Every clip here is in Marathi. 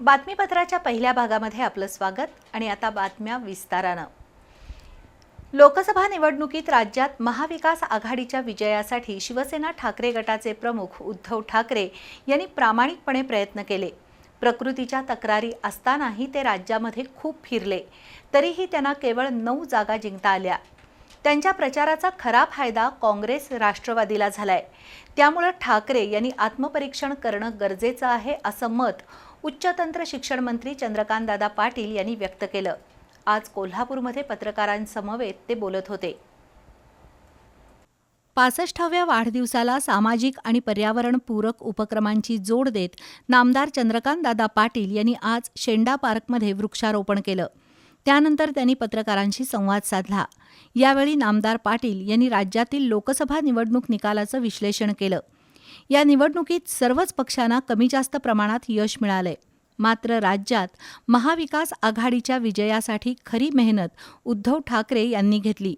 बातमीपत्राच्या पहिल्या भागामध्ये आपलं स्वागत आणि आता बातम्या विस्तारानं. लोकसभा निवडणुकीत राज्यात महाविकास आघाडीच्या विजयासाठी शिवसेना ठाकरे गटाचे प्रमुख उद्धव ठाकरे यांनी प्रामाणिकपणे प्रयत्न केले. प्रकृतीच्या तक्रारी असतानाही ते राज्यामध्ये खूप फिरले. तरीही त्यांना केवळ नऊ जागा जिंकता आल्या. त्यांच्या प्रचाराचा खरा फायदा काँग्रेस राष्ट्रवादीला झालाय. त्यामुळं ठाकरे यांनी आत्मपरीक्षण करणं गरजेचं आहे असं मत उच्चतंत्र शिक्षण मंत्री चंद्रकांतदादा पाटील यांनी व्यक्त केलं. आज कोल्हापूरमध्ये पत्रकारांसमवेत ते बोलत होते. पासष्टाव्या वाढदिवसाला सामाजिक आणि पर्यावरणपूरक उपक्रमांची जोड देत नामदार चंद्रकांतदादा पाटील यांनी आज शेंडा पार्कमध्ये वृक्षारोपण केलं. त्यानंतर त्यांनी पत्रकारांशी संवाद साधला. यावेळी नामदार पाटील यांनी राज्यातील लोकसभा निवडणूक निकालाचं विश्लेषण केलं. या निवडणुकीत सर्वच पक्षांना कमी जास्त प्रमाणात यश मिळालंय. मात्र राज्यात महाविकास आघाडीच्या विजयासाठी खरी मेहनत उद्धव ठाकरे यांनी घेतली.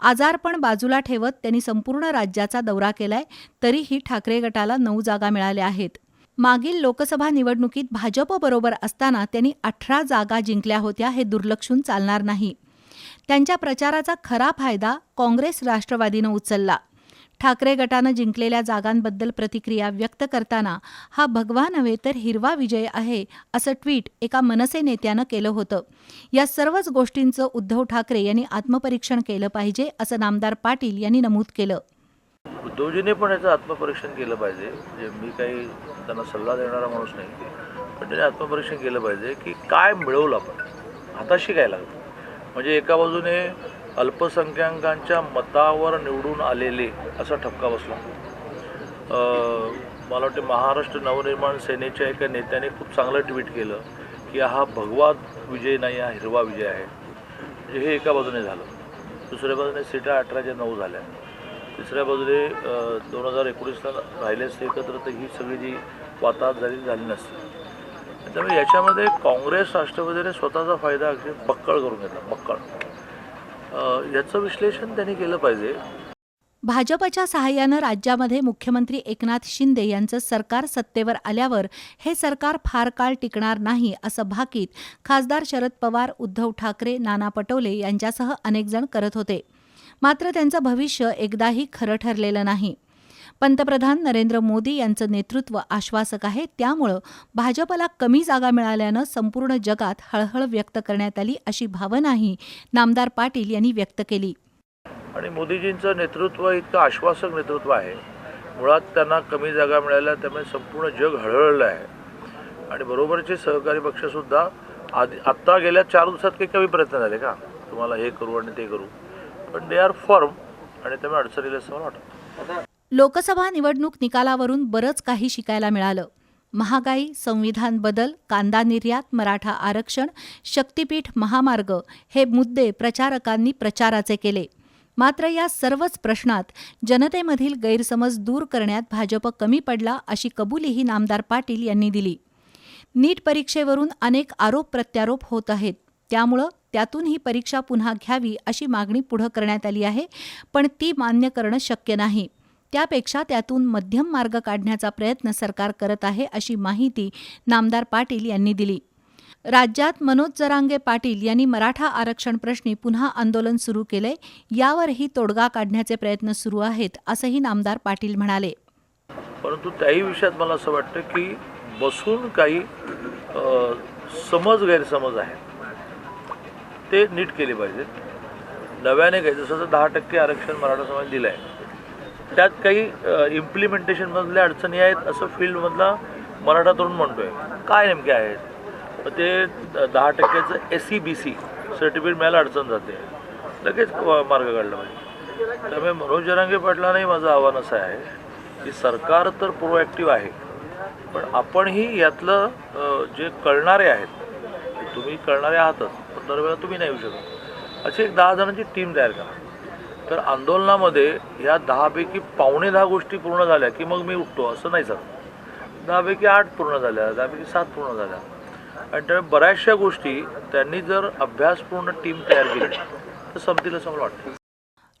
आजारपण बाजूला ठेवत त्यांनी संपूर्ण राज्याचा दौरा केलाय तरीही ठाकरे गटाला नऊ जागा मिळाल्या आहेत. मागील लोकसभा निवडणुकीत भाजपबरोबर असताना त्यांनी अठरा जागा जिंकल्या होत्या हे दुर्लक्षून चालणार नाही. त्यांच्या प्रचाराचा खरा फायदा काँग्रेस राष्ट्रवादीनं उचलला. ठाकरे गटानं जिंकलेल्या जागांबद्दल प्रतिक्रिया व्यक्त करताना हा भगवा नव्हे तर हिरवा विजय आहे असं ट्विट एका मनसे नेत्यानं केलं होतं. या सर्वच गोष्टींचं उद्धव ठाकरे यांनी आत्मपरीक्षण केलं पाहिजे असं नामदार पाटील यांनी नमूद केलं. उद्धवजीने पण याचं आत्मपरीक्षण केलं पाहिजे. म्हणजे मी काही त्यांना सल्ला देणारा माणूस नाही पण त्याने आत्मपरीक्षण केलं पाहिजे की काय मिळवलं आपण. हाताशी काय लागलं म्हणजे एका बाजूने अल्पसंख्याकांच्या मतावर निवडून आलेले असा ठपका बसला. मला वाटते महाराष्ट्र नवनिर्माण सेनेच्या एका नेत्याने खूप चांगलं ट्विट केलं की हा भगवा विजय नाही हा हिरवा विजय आहे. म्हणजे हे एका बाजूने झालं. दुसऱ्या बाजूने सीटा अठराच्या नऊ झाल्या. तिसऱ्या बाजूने दोन हजार एकोणीसला राहिले असते एकत्र तर ही सगळी जी वाताहत झाली झाली नसते. त्यामुळे याच्यामध्ये काँग्रेस राष्ट्रवादीने स्वतःचा फायदा अगदी बक्कळ करून घेतला बक्कळ. याचं विश्लेषण त्यांनी केलं पाहिजे. भाजपच्या सहाय्यानं राज्यामध्ये मुख्यमंत्री एकनाथ शिंदे यांचं सरकार सत्तेवर आल्यावर हे सरकार फार काळ टिकणार नाही असं भाकीत खासदार शरद पवार उद्धव ठाकरे नाना पटोले यांच्यासह अनेकजण करत होते. मात्र त्यांचं भविष्य एकदाही खरं ठरलेलं नाही. पंतप्रधान नरेंद्र मोदी यांचं नेतृत्व आश्वासक आहे. त्यामुळं भाजपला कमी जागा मिळाल्यानं संपूर्ण जगात हळहळ व्यक्त करण्यात आली अशी भावनाही नामदार पाटील यांनी व्यक्त केली. आणि मोदीजींचं नेतृत्व इतकं आश्वासक नेतृत्व आहे. मुळात त्यांना कमी जागा मिळाल्या त्यामुळे संपूर्ण जग हळहळलं आहे. आणि बरोबरचे सहकारी पक्षसुद्धा आधी आत्ता गेल्या चार दिवसात काही कमी प्रयत्न झाले का? तुम्हाला हे करू आणि ते करू. पण दे आर फॉर्म आणि त्यामुळे अडचणीला असं मला वाटतं. लोकसभा निवडणूक निकालावरून बरंच काही शिकायला मिळालं. महागाई संविधान बदल कांदा निर्यात मराठा आरक्षण शक्तीपीठ महामार्ग हे मुद्दे प्रचारकांनी प्रचाराचे केले. मात्र या सर्वच प्रश्नात जनतेमधील गैरसमज दूर करण्यात भाजप कमी पडला अशी कबुलीही नामदार पाटील यांनी दिली. नीट परीक्षेवरून अनेक आरोप प्रत्यारोप होत आहेत. त्यामुळं त्यातून ही परीक्षा पुन्हा घ्यावी अशी मागणी पुढं करण्यात आली आहे पण ती मान्य करणं शक्य नाही. त्यापेक्षा त्यातून मध्यम मार्ग काढण्याचा प्रयत्न सरकार करत आहे अशी माहिती नामदार पाटील यांनी दिली. राज्यात मनोज जरांगे पाटील यांनी मराठा आरक्षण प्रश्नी पुन्हा आंदोलन सुरू केलंय यावरही तोडगा काढण्याचे प्रयत्न सुरू आहेत असंही नामदार पाटील म्हणाले. परंतु त्याही विषयात मला असं वाटतं की बसून काही समज गैरसमज आहेत. ते नीट केले पाहिजेत. नव्याने काही जसं जसं दहा टक्के आरक्षण मराठा समाज दिलं आहे त्यात काही इम्प्लिमेंटेशनमधल्या अडचणी आहेत असं फील्डमधला मराठा तरुण म्हणतोय. काय नेमके आहेत? मग ते दहा टक्क्याचं S C B C certificate मिळायला अडचण जाते. लगेच मार्ग काढला पाहिजे. त्यामुळे मनोज जरांगे पाटलांनाही माझं आव्हान असं आहे की सरकार तर प्रोॲक्टिव्ह आहे पण आपणही यातलं जे कळणारे आहेत तुम्ही कळणारे आहातच. पण दरवेळेला तुम्ही नाही येऊ शकत. अशी एक दहा जणांची टीम तयार करा. तर आंदोलनामध्ये या दहापैकी पावणे दहा गोष्टी पूर्ण झाल्या की मग मी उठतो असं नाही झालं दहापैकी आठ पूर्ण झाल्या दहापैकी सात पूर्ण झाल्या. आणि त्यामुळे बऱ्याचशा गोष्टी त्यांनी जर अभ्यासपूर्ण टीम तयार केली तर संपतील असं मला वाटतं.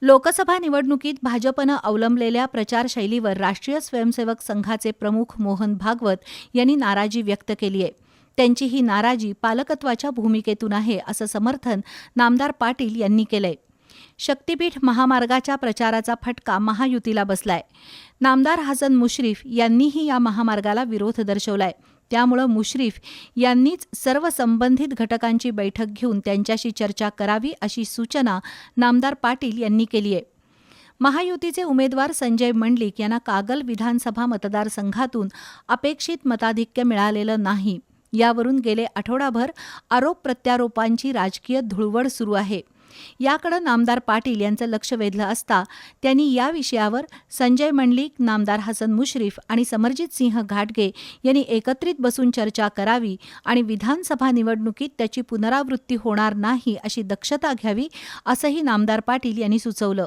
लोकसभा निवडणुकीत भाजपनं अवलंबलेल्या प्रचारशैलीवर राष्ट्रीय स्वयंसेवक संघाचे प्रमुख मोहन भागवत यांनी नाराजी व्यक्त केली आहे. त्यांची ही नाराजी पालकत्वाच्या भूमिकेतून आहे असं समर्थन नामदार पाटील यांनी केलंय. शक्तीपीठ महामार्गाच्या प्रचाराचा फटका महायुतीला बसलाय. नामदार हसन मुश्रीफ यांनीही या महामार्गाला विरोध दर्शवलाय. त्यामुळं मुश्रीफ यांनीच सर्व संबंधित घटकांची बैठक घेऊन त्यांच्याशी चर्चा करावी अशी सूचना नामदार पाटील यांनी केली आहे. महायुतीचे उमेदवार संजय मंडलिक यांना कागल विधानसभा मतदारसंघातून अपेक्षित मताधिक्य मिळालेलं नाही. यावरून गेले आठवडाभर आरोप प्रत्यारोपांची राजकीय धुळवड सुरू आहे. याकडं नामदार पाटील यांचं लक्ष वेधलं असता त्यांनी या विषयावर संजय मंडलिक नामदार हसन मुश्रीफ आणि समरजित सिंह घाटगे यांनी एकत्रित बसून चर्चा करावी आणि विधानसभा निवडणुकीत त्याची पुनरावृत्ती होणार नाही अशी दक्षता घ्यावी असंही नामदार पाटील यांनी सुचवलं.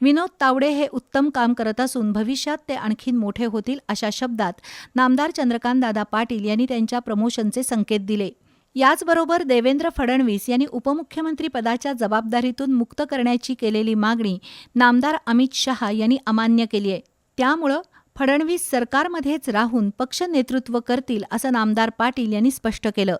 विनोद तावडे हे उत्तम काम करत असून भविष्यात ते आणखीन मोठे होतील अशा शब्दात नामदार चंद्रकांतदादा पाटील यांनी त्यांच्या प्रमोशनचे संकेत दिले. याचबरोबर देवेंद्र फडणवीस यांनी उपमुख्यमंत्रीपदाच्या जबाबदारीतून मुक्त करण्याची केलेली मागणी नामदार अमित शहा यांनी अमान्य केली आहे. त्यामुळं फडणवीस सरकारमध्येच राहून पक्ष नेतृत्व करतील असं नामदार पाटील यांनी स्पष्ट केलं.